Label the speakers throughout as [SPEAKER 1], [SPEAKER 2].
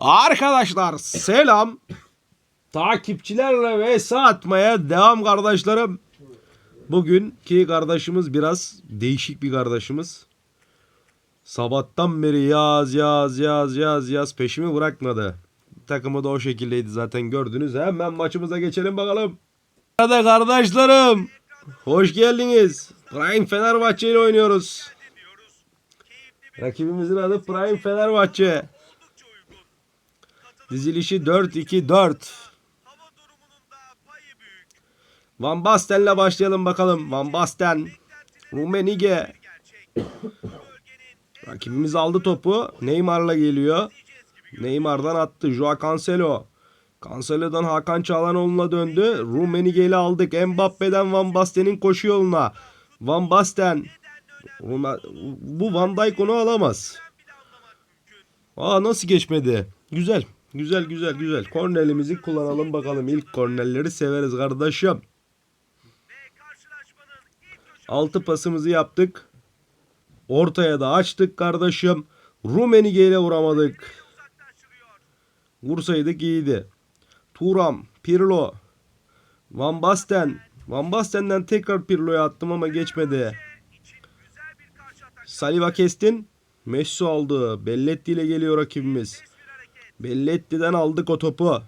[SPEAKER 1] Arkadaşlar selam. Takipçilerle vs atmaya devam kardeşlerim. Bugünkü kardeşimiz biraz değişik bir kardeşimiz. Sabahtan beri yaz yaz yaz yaz yaz peşimi bırakmadı. Takımı da o şekildeydi zaten gördünüz. Hemen maçımıza geçelim bakalım. Hadi kardeşlerim. Hoş geldiniz. Prime Fenerbahçe ile oynuyoruz. Rakibimizin adı Prime Fenerbahçe. Dizilişi 4-2-4. Van Basten'le başlayalım bakalım. Van Basten. Rumenige. Rakibimiz aldı topu. Neymar'la geliyor. Neymar'dan attı. Joao Cancelo. Cancelo'dan Hakan Çalhanoğlu'na döndü. Rumenige ile aldık. Mbappe'den Van Basten'in koşu yoluna. Van Basten. Bu Van Dijk onu alamaz. Aa nasıl geçmedi? Güzel. Güzel güzel güzel. Kornelimizi kullanalım bakalım. İlk kornelleri severiz kardeşim. Altı pasımızı yaptık. Ortaya da açtık kardeşim. Rumenige ile vuramadık. Vursaydık iyiydi. Turam, Pirlo, Van Basten. Van Basten'den tekrar Pirlo'ya attım ama geçmedi. Saliba kestin. Messi aldı. Belletti ile geliyor rakibimiz. Belletti'den aldık o topu.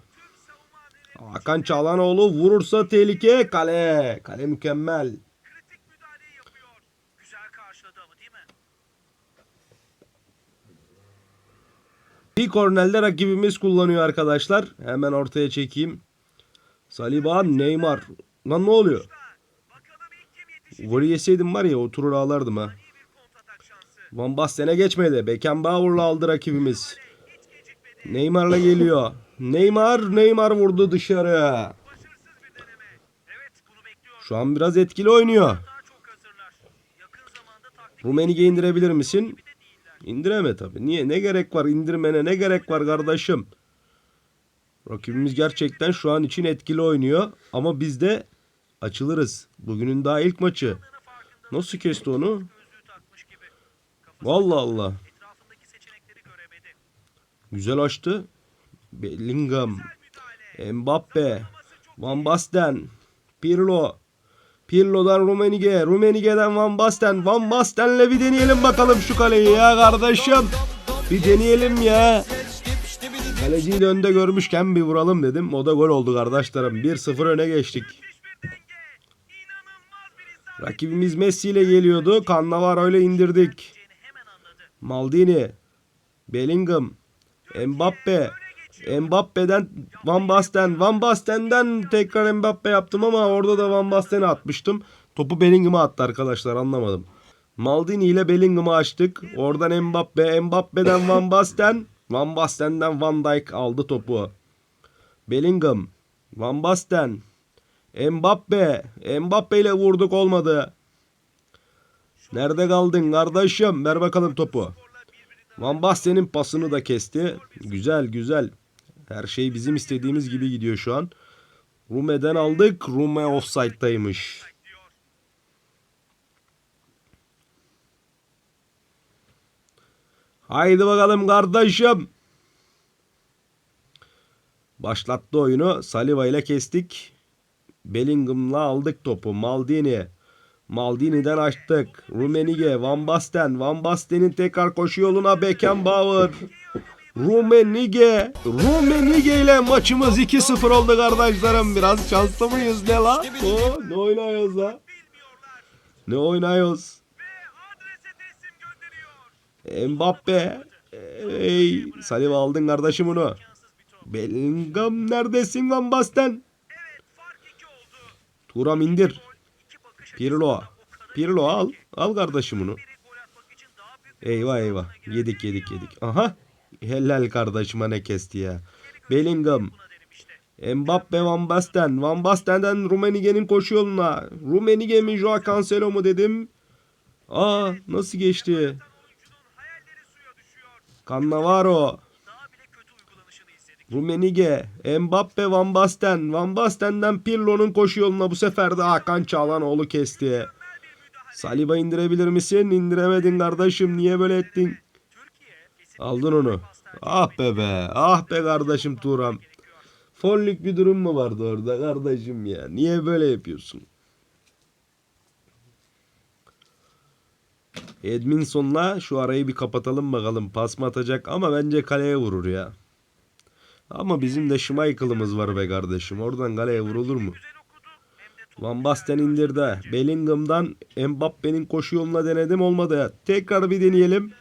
[SPEAKER 1] Hakan Çalhanoğlu vurursa tehlike. Kale. Kale mükemmel. Bir kornelde rakibimiz kullanıyor arkadaşlar. Hemen ortaya çekeyim. Saliba, Neymar. Lan ne oluyor? Golü yeseydim var ya oturur ağlardım ha. Van Basten'e geçmedi. Beckenbauer'la aldı rakibimiz. Neymar'la geliyor. Neymar, Neymar vurdu dışarı. Şu an biraz etkili oynuyor. Rummenigge indirebilir misin? İndireme tabii. Niye? Ne gerek var indirmene? Ne gerek var kardeşim? Rakibimiz gerçekten şu an için etkili oynuyor. Ama biz de açılırız. Bugünün daha ilk maçı. Nasıl kesti onu? Vallahi Allah. Güzel açtı. Bellingham. Mbappe. Van Basten. Pirlo. Pirlo'dan Rumenige. Rumenige'den Van Basten. Van Basten'le bir deneyelim bakalım şu kaleyi ya kardeşim. Bir deneyelim ya. Kaleciyi de önde görmüşken bir vuralım dedim. O da gol oldu kardeşlerim. 1-0 öne geçtik. Rakibimiz Messi ile geliyordu. Cannavaro ile indirdik. Maldini. Bellingham. Mbappe. Mbappe'den Van Basten. Van Basten'den tekrar Mbappe yaptım ama orada da Van Basten'e atmıştım. Topu Bellingham'a attı arkadaşlar anlamadım. Maldini ile Bellingham'ı açtık. Oradan Mbappe. Mbappe'den Van Basten. Van Basten'den Van Dijk aldı topu. Bellingham. Van Basten. Mbappe. Mbappe ile vurduk olmadı. Nerede kaldın kardeşim? Ver bakalım topu. Van Basten'in pasını da kesti. Güzel güzel. Her şey bizim istediğimiz gibi gidiyor şu an. Rume'den aldık. Rume offside'daymış. Haydi bakalım kardeşim. Başlattı oyunu. Saliba ile kestik. Bellingham'la aldık topu. Maldini. Maldini'den açtık. Rumenige, Van Basten. Van Basten'in tekrar koşu yoluna Beckenbauer. Rumenige. Rumenige ile maçımız 2-0 oldu kardeşlerim. Biraz şanslı mıyız ne la? Oo, ne oynuyoruz la? Ne oynuyoruz? Mbappe. Ey, Saliba aldın kardeşim
[SPEAKER 2] top.
[SPEAKER 1] Bellingham neredesin Van Basten? Turam indir. Pirlo. Pirlo al. Al kardeşim bunu. Eyvah eyvah. Yedik yedik yedik. Aha. Helal kardeşime ne kesti ya. Bellingham. Mbappe Van Basten. Van Basten'den Rumenige'nin koşu yoluna. Rumenige mi Joao Cancelo mu dedim. Aa nasıl geçti? Cannavaro. Rumenige. Mbappe Van Basten. Van Basten'den Pirlo'nun koşu yoluna bu sefer de Hakan Çalhanoğlu kesti. Saliba indirebilir misin? İndiremedin kardeşim. Niye böyle ettin? Aldın onu. Ah be be. Ah be kardeşim Turan. Fonlük bir durum mu vardı orada kardeşim ya? Niye böyle yapıyorsun? Edminson'la şu arayı bir kapatalım bakalım. Pas mı atacak ama bence kaleye vurur ya. Ama bizim de Schmeichel'ımız var be kardeşim. Oradan kaleye vurulur mu? Van Basten indirdi. Bellingham'dan Mbappe'nin koşu yoluna denedim olmadı. Tekrar bir deneyelim.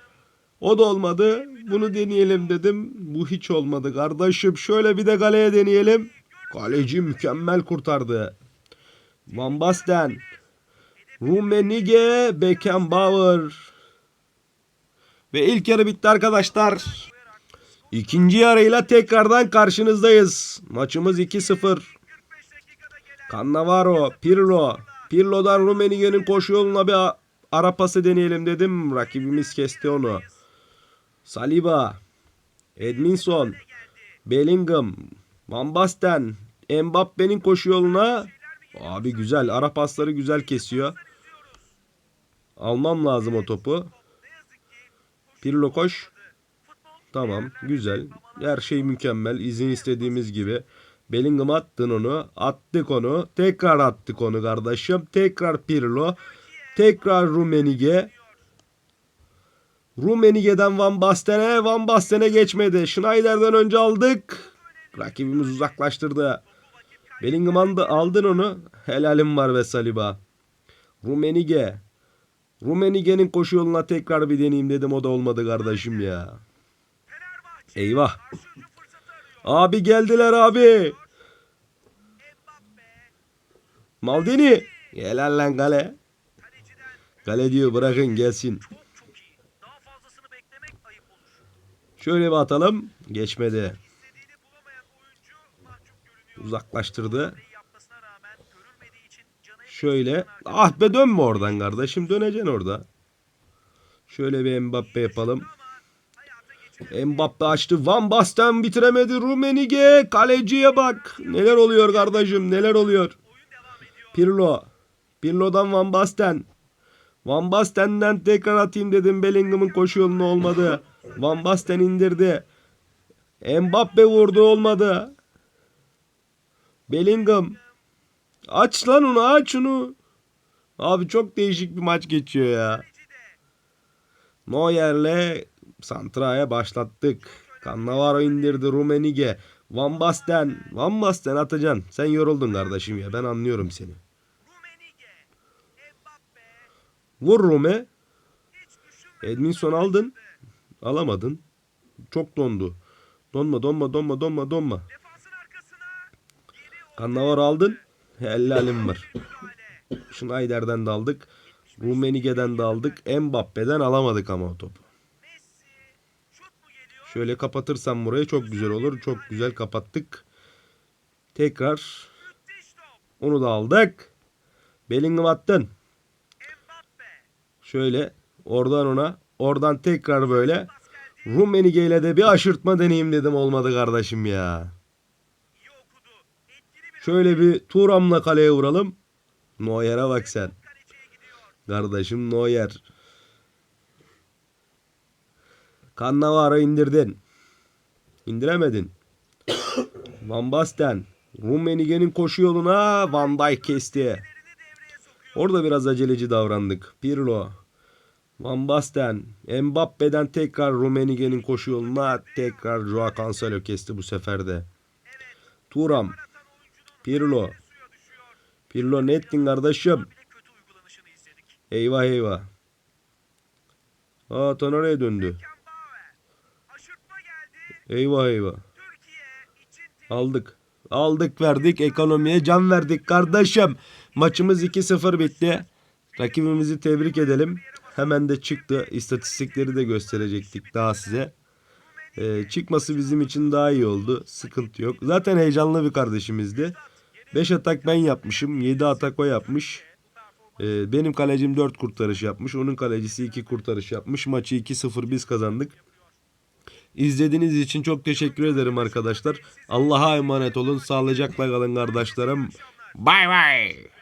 [SPEAKER 1] O da olmadı. Bunu deneyelim dedim. Bu hiç olmadı kardeşim. Şöyle bir de kaleye deneyelim. Kaleci mükemmel kurtardı. Van Basten. Rummenigge Beckenbauer. Ve ilk yarı bitti arkadaşlar. İkinci yarıyla tekrardan karşınızdayız. Maçımız 2-0.
[SPEAKER 2] 45 dakikada gelen
[SPEAKER 1] Cannavaro, Pirlo. Pirlo'dan Rummenigge'nin koşu yoluna bir ara pası deneyelim dedim. Rakibimiz kesti onu. Saliba, Edminson, Bellingham, Van Basten, Mbappe'nin koşu yoluna. Abi güzel. Ara pasları güzel kesiyor. Almam lazım o topu. Pirlo koş. Tamam güzel. Her şey mükemmel. İzin istediğimiz gibi. Bellingham attın onu. Attık onu. Tekrar attık onu kardeşim. Tekrar Pirlo. Tekrar Rumenige. Rumenige'den Van Basten'e. Van Basten'e geçmedi. Schneider'den önce aldık. Rakibimiz uzaklaştırdı. Bellingham aldı, aldın onu. Helalim var ve Saliba. Rumenige. Rumenige'nin koşu yoluna tekrar bir deneyeyim dedim. O da olmadı kardeşim ya. Eyvah. Abi geldiler abi. Maldini. Helal lan kale. Kale diyor bırakın gelsin. Şöyle bir atalım. Geçmedi. Uzaklaştırdı. Şöyle. Ah be dönme oradan kardeşim. Döneceksin orada. Şöyle bir Mbappe yapalım. Mbappe açtı. Van Basten bitiremedi. Rumenige. Kaleciye bak. Neler oluyor kardeşim. Neler oluyor. Pirlo. Pirlo'dan Van Basten. Van Basten'den tekrar atayım dedim. Bellingham'ın koşu yolunu olmadı. Van Basten indirdi. Mbappe vurdu olmadı. Bellingham. Aç lan onu aç onu. Abi çok değişik bir maç geçiyor ya. Neuer'le Santra'ya başlattık. Cannavaro indirdi Rumenige. Van Basten. Van Basten atacaksın. Sen yoruldun kardeşim ya. Ben anlıyorum seni. Vur
[SPEAKER 2] düşünmeden
[SPEAKER 1] Edminson aldın. Alamadın. Çok dondu. Donma donma donma donma donma. Cannavaro aldın. Helalim var. Schneider'den de aldık. Rumenige'den de aldık. Mbappe'den alamadık ama o topu.
[SPEAKER 2] Messi şut mu geliyor?
[SPEAKER 1] Şöyle kapatırsam burayı çok güzel olur. Çok güzel kapattık. Tekrar onu da aldık. Bellingham attın. Şöyle oradan ona. Oradan tekrar böyle. Rumenige ile de bir aşırtma deneyeyim dedim olmadı kardeşim ya. Şöyle bir Turam'la kaleye vuralım. Neuer'e bak sen. Kardeşim Neuer. Cannavaro indirdin. İndiremedin. Van Basten. Rummenige'nin koşu yoluna Van Dijk kesti. Orada biraz aceleci davrandık. Pirlo. Van Basten. Mbappe'den tekrar Rummenige'nin koşu yoluna tekrar Joao Cancelo kesti bu sefer de. Turam. Pirlo. Pirlo ne ettin kardeşim? Eyvah eyvah. Aa Tonara'ya döndü. Eyvah eyvah. Aldık. Aldık verdik ekonomiye can verdik kardeşim. Maçımız 2-0 bitti. Rakibimizi tebrik edelim. Hemen de çıktı. İstatistikleri de gösterecektik daha size. Ee, çıkması bizim için daha iyi oldu. Sıkıntı yok. Zaten heyecanlı bir kardeşimizdi. 5 atak ben yapmışım. 7 atak o yapmış. Ee, benim kalecim 4 kurtarış yapmış. Onun kalecisi 2 kurtarış yapmış. Maçı 2-0 biz kazandık. İzlediğiniz için çok teşekkür ederim arkadaşlar. Allah'a emanet olun. Sağlıcakla kalın kardeşlerim. Bay bay.